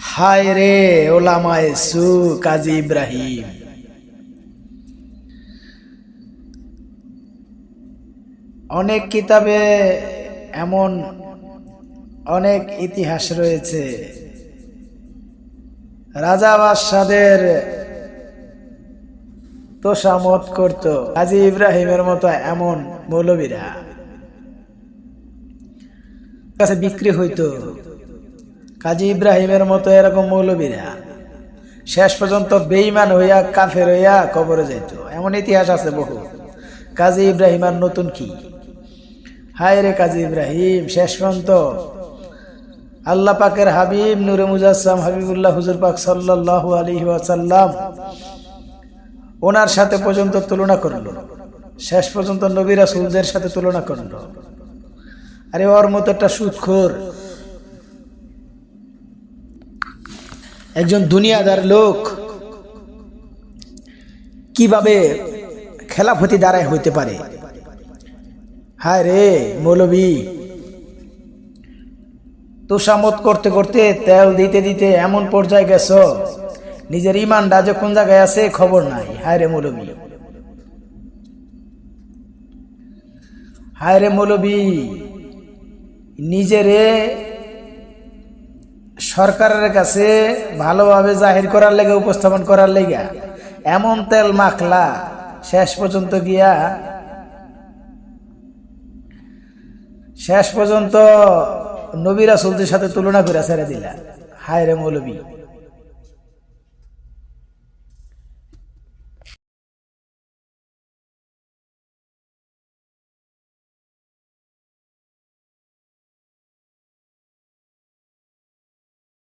হায় রে ওলামায়ে সু কাজী ইব্রাহিম। অনেক কিতাবে এমন অনেক ইতিহাস রয়েছে। রাজা বাদশাদের তোষামত করত কাজী ইব্রাহিমের মতো এমন মৌলবীরা। কাছে বিক্রি হইতো। কাজী ইব্রাহিমের মতো এরকম মৌলবীরা। শেষ পর্যন্ত বেইমান হইয়া কাফের হইয়া কবরে যাইত। এমন ইতিহাস আছে বহু। কাজী ইব্রাহিম আর নতুন কি? হায় রে কাজী ইব্রাহিম, শেষ পর্যন্ত আল্লাহ পাকের হাবিব নুরে মুজাসসাম হাবিবুল্লাহ হুজুর পাক সাল্লাল্লাহু আলাইহি ওয়াসাল্লাম ওনার সাথে পর্যন্ত তুলনা করল। শেষ পর্যন্ত নবী রাসূলদের সাথে তুলনা করল। আরে ওর মতো একটা সুদখোর একজন দুনিয়াদার লোক কীভাবে খেলাফতি দ্বারাই হইতে পারে? হায় রে মৌলবী তোষামত করতে করতে তেল দিতে দিতে এমন পর্যায়ে গেছ, নিজের ইমানটা যে কোন জায়গায় আছে খবর নাই। হায় রে মৌলবী, হায় রে মৌলবী, নিজেরে সরকারের কাছে ভালোভাবে জাহির করার লেগে, উপস্থাপন করার লেগে এমন তেল মাখলা শেষ পর্যন্ত গিয়া, শেষ পর্যন্ত নবীরা সুলদের সাথে তুলনা করে ছেড়ে দিলা। হায় রে মৌলবী।